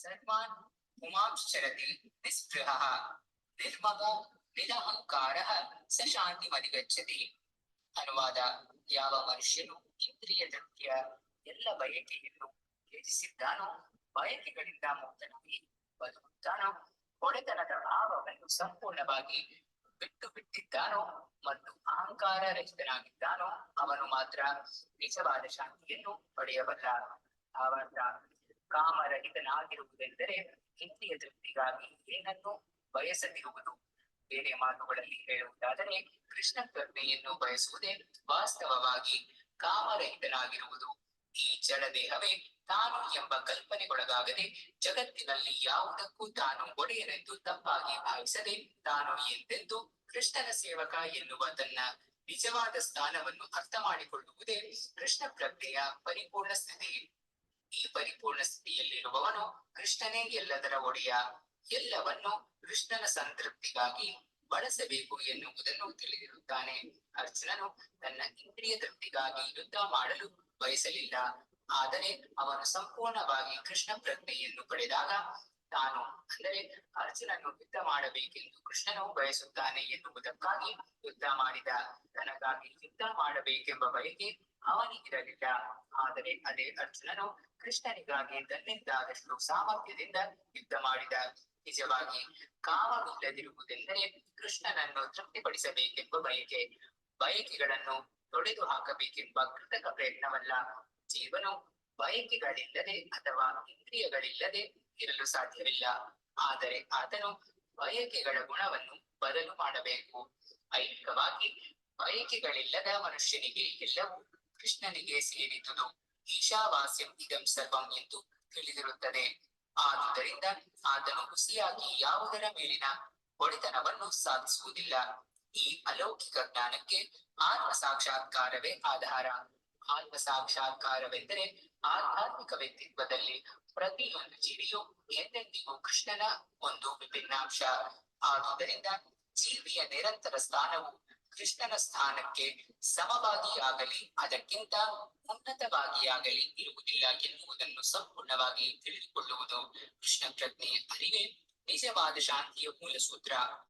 ಸರ್ವಾನ್ ಪುಮಾಂಶ್ಚರತಿ ನಿಸ್ಪೃಹಃ ನಿರ್ಮಮೋ ನಿರಹಂಕಾರಃ ಸ ಶಾಂತಿಮಧಿಗಚ್ಚತಿ ಅನುವಾದ ಯಾವ ಮನುಷ್ಯನು ಇಂದ್ರಿಯ ತೃಪ್ತಿಯ ಎಲ್ಲ ಬಯಕೆಯನ್ನು ತ್ಯಜಿಸಿದ್ದಾನೋ ಬಯಕೆಗಳಿಂದ ಮುಕ್ತನಾಗಿ ಬದುಕುತ್ತಾನೋ ಒಡೆತನದ ಭಾವವನ್ನು ಸಂಪೂರ್ಣವಾಗಿ ಬಿಟ್ಟು ಬಿಟ್ಟಿದ್ದಾನೋ ಮತ್ತು ಅಹಂಕಾರ ರಹಿತನಾಗಿದ್ದಾನೋ ಅವನು ಮಾತ್ರ ನಿಜವಾದ ಶಾಂತಿಯನ್ನು ಪಡೆಯಬಲ್ಲ ಅವನ ಕಾಮರಹಿತನಾಗಿರುವುದೆಂದರೆ ಇಂದ್ರಿಯ ತೃಪ್ತಿಗಾಗಿ ಏನನ್ನು ಬಯಸದಿರುವುದು ಬೇರೆ ಮಾತುಗಳಲ್ಲಿ ಹೇಳುವುದಾದರೆ ಕೃಷ್ಣ ಕರ್ಮೆಯನ್ನು ಬಯಸುವುದೇ ವಾಸ್ತವವಾಗಿ ಕಾಮರಹಿತನಾಗಿರುವುದು ಈ ಜಡ ದೇಹವೇ ತಾನು ಎಂಬ ಕಲ್ಪನೆಗೊಳಗಾಗದೆ ಜಗತ್ತಿನಲ್ಲಿ ಯಾವುದಕ್ಕೂ ತಾನು ಒಡೆಯನೆಂದು ತಪ್ಪಾಗಿ ಭಾವಿಸದೆ ತಾನು ಎಂದೆಂದು ಕೃಷ್ಣನ ಸೇವಕ ಎನ್ನುವ ತನ್ನ ನಿಜವಾದ ಸ್ಥಾನವನ್ನು ಅರ್ಥ ಮಾಡಿಕೊಳ್ಳುವುದೇ ಕೃಷ್ಣ ಪ್ರಜ್ಞೆಯ ಪರಿಪೂರ್ಣ ಸ್ಥಿತಿ. ಈ ಪರಿಪೂರ್ಣ ಸ್ಥಿತಿಯಲ್ಲಿರುವವನು ಕೃಷ್ಣನೇ ಎಲ್ಲದರ ಒಡೆಯ. ಎಲ್ಲವನ್ನು ಕೃಷ್ಣನ ಸಂತೃಪ್ತಿಗಾಗಿ ಬಳಸಬೇಕು ಎನ್ನುವುದನ್ನು ತಿಳಿದಿರುತ್ತಾನೆ. ಅರ್ಜುನನು ತನ್ನ ಇಂದ್ರಿಯ ತೃಪ್ತಿಗಾಗಿ ಯುದ್ಧ ಮಾಡಲು ಬಯಸಲಿಲ್ಲ. ಆದರೆ ಅವನು ಸಂಪೂರ್ಣವಾಗಿ ಕೃಷ್ಣ ಪ್ರಜ್ಞೆಯನ್ನು ಪಡೆದಾಗ ತಾನು, ಅಂದರೆ ಅರ್ಜುನನು ಯುದ್ಧ ಮಾಡಬೇಕೆಂದು ಕೃಷ್ಣನು ಬಯಸುತ್ತಾನೆ ಎನ್ನುವುದಕ್ಕಾಗಿ ಯುದ್ಧ ಮಾಡಿದ. ತನಗಾಗಿ ಯುದ್ಧ ಮಾಡಬೇಕೆಂಬ ಬಯಕೆ ಅವನಿಗಿರಲಿಲ್ಲ. ಆದರೆ ಅದೇ ಅರ್ಜುನನು ಕೃಷ್ಣನಿಗಾಗಿ ತನ್ನಿಂದಾದಷ್ಟು ಸಾಮರ್ಥ್ಯದಿಂದ ಯುದ್ಧ ಮಾಡಿದ. ನಿಜವಾಗಿ ಕಾಮವಿಲ್ಲದಿರುವುದೆಂದರೆ ಕೃಷ್ಣನನ್ನು ತೃಪ್ತಿಪಡಿಸಬೇಕೆಂಬ ಬಯಕೆ. ಬಯಕೆಗಳನ್ನು ತೊಡೆದು ಹಾಕಬೇಕೆಂಬ ಕೃತಕ ಪ್ರಯತ್ನವಲ್ಲ. ಜೀವನು ಬಯಕೆಗಳಿಲ್ಲದೆ ಅಥವಾ ಇಂದ್ರಿಯಗಳಿಲ್ಲದೆ ಇರಲು ಸಾಧ್ಯವಿಲ್ಲ. ಆದರೆ ಆತನು ಬಯಕೆಗಳ ಗುಣವನ್ನು ಬದಲು ಮಾಡಬೇಕು. ಐಹಿಕವಾಗಿ ಬಯಕೆಗಳಿಲ್ಲದ ಮನುಷ್ಯನಿಗೆ ಎಲ್ಲವೂ ಕೃಷ್ಣನಿಗೆ ಸೇರಿದುದು. ಈಶಾವಾಸ್ಯಂ ಇದಂ ಸರ್ವಂ ಎಂದು ತಿಳಿದಿರುತ್ತದೆ. ಆದುದರಿಂದ ಆತನು ಹುಸಿಯಾಗಿ ಯಾವುದರ ಮೇಲಿನ ಒಡೆತನವನ್ನು ಸಾಧಿಸುವುದಿಲ್ಲ. ಈ ಅಲೌಕಿಕ ಜ್ಞಾನಕ್ಕೆ ಆತ್ಮ ಸಾಕ್ಷಾತ್ಕಾರವೇ ಆಧಾರ. ಆತ್ಮ ಸಾಕ್ಷಾತ್ಕಾರವೆಂದರೆ ಆಧ್ಯಾತ್ಮಿಕ ವ್ಯಕ್ತಿತ್ವದಲ್ಲಿ ಪ್ರತಿಯೊಂದು ಜೀವಿಯು ಎಂದೆಂದಿಗೂ ಕೃಷ್ಣನ ಒಂದು ವಿಭಿನ್ನಾಂಶ. ಆದುದರಿಂದ ಜೀವಿಯ ನಿರಂತರ ಸ್ಥಾನವು ಕೃಷ್ಣನ ಸ್ಥಾನಕ್ಕೆ ಸಮವಾಗಿಯಾಗಲಿ ಅದಕ್ಕಿಂತ ಉನ್ನತವಾಗಿಯಾಗಲಿ ಇರುವುದಿಲ್ಲ ಎನ್ನುವುದನ್ನು ಸಂಪೂರ್ಣವಾಗಿ ತಿಳಿದುಕೊಳ್ಳುವುದು ಕೃಷ್ಣ ಪ್ರಜ್ಞೆಯ ಅರಿವೆ. ನಿಜವಾದ ಶಾಂತಿಯ ಮೂಲ ಸೂತ್ರ